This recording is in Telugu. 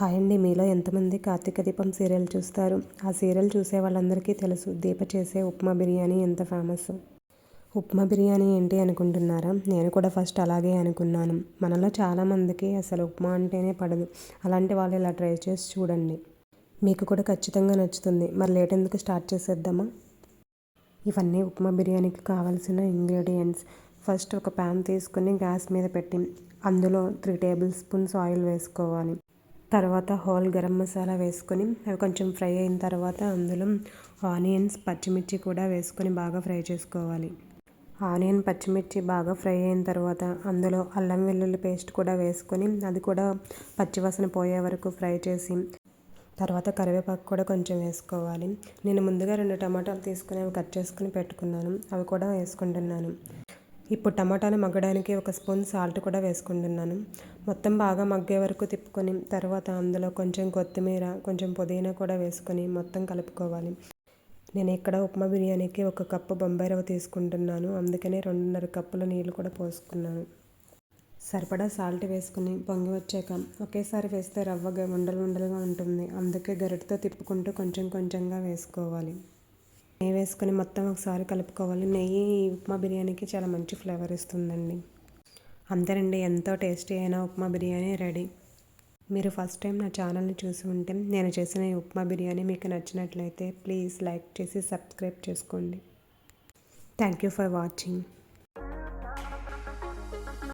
హాయ్ అండి మీలో ఎంతమంది కార్తీక దీపం సీరియల్ చూస్తారు? ఆ సీరియల్ చూసే వాళ్ళందరికీ తెలుసు. దీప చేసే ఉప్మా బిర్యానీ ఎంత ఫేమస్? ఉప్మా బిర్యానీ ఏంటి అనుకుంటున్నారా? నేను కూడా ఫస్ట్ అలాగే అనుకున్నాను. మనలో చాలామందికి అసలు ఉప్మా అంటేనే పడదు. అలాంటి వాళ్ళు ఇలా ట్రై చేసి చూడండి. మీకు కూడా ఖచ్చితంగా నచ్చుతుంది. మరి లేట్ ఎందుకు స్టార్ట్ చేసేద్దామా? ఇవన్నీ ఉప్మా బిర్యానీకి కావాల్సిన ఇంగ్రీడియంట్స్. ఫస్ట్ ఒక ప్యాన్ తీసుకుని గ్యాస్ మీద పెట్టి అందులో త్రీ టేబుల్ స్పూన్స్ ఆయిల్ వేసుకోవాలి. తర్వాత హోల్ గరం మసాలా వేసుకొని అవి కొంచెం ఫ్రై అయిన తర్వాత అందులో ఆనియన్స్ పచ్చిమిర్చి కూడా వేసుకొని బాగా ఫ్రై చేసుకోవాలి. ఆనియన్ పచ్చిమిర్చి బాగా ఫ్రై అయిన తర్వాత అందులో అల్లం వెల్లుల్లి పేస్ట్ కూడా వేసుకొని అది కూడా పచ్చివాసన పోయే వరకు ఫ్రై చేసి తర్వాత కరివేపాకు కూడా కొంచెం వేసుకోవాలి. నేను ముందుగా రెండు టమాటాలు తీసుకుని అవి కట్ చేసుకుని పెట్టుకున్నాను. అవి కూడా వేసుకుంటున్నాను. ఇప్పుడు టమాటాలు మగ్గడానికి ఒక స్పూన్ సాల్ట్ కూడా వేసుకుంటున్నాను. మొత్తం బాగా మగ్గే వరకు తిప్పుకొని తర్వాత అందులో కొంచెం కొత్తిమీర కొంచెం పుదీనా కూడా వేసుకొని మొత్తం కలుపుకోవాలి. నేను ఇక్కడ ఉప్మా బిర్యానీకి ఒక కప్పు బొంబాయి రవ్వ తీసుకుంటున్నాను. అందుకనే రెండున్నర కప్పుల నీళ్ళు కూడా పోసుకున్నాను. సరిపడా సాల్ట్ వేసుకుని పొంగి వచ్చాక ఒకేసారి వేస్తే రవ్వగా ఉండలు ఉండలుగా ఉంటుంది. అందుకే గరిటతో తిప్పుకుంటూ కొంచెం కొంచెంగా వేసుకోవాలి. నెయ్యి వేసుకొని మొత్తం ఒకసారి కలుపుకోవాలి. నెయ్యి ఉప్మా బిర్యానీకి చాలా మంచి ఫ్లేవర్ ఇస్తుందండి. అంతేనండి ఎంతో టేస్టీ అయిన ఉప్మా బిర్యానీ రెడీ. మీరు ఫస్ట్ టైం నా ఛానల్ని చూసి ఉంటే నేను చేసిన ఈ ఉప్మా బిర్యానీ మీకు నచ్చినట్లయితే ప్లీజ్ లైక్ చేసి సబ్స్క్రైబ్ చేసుకోండి. Thank you for watching.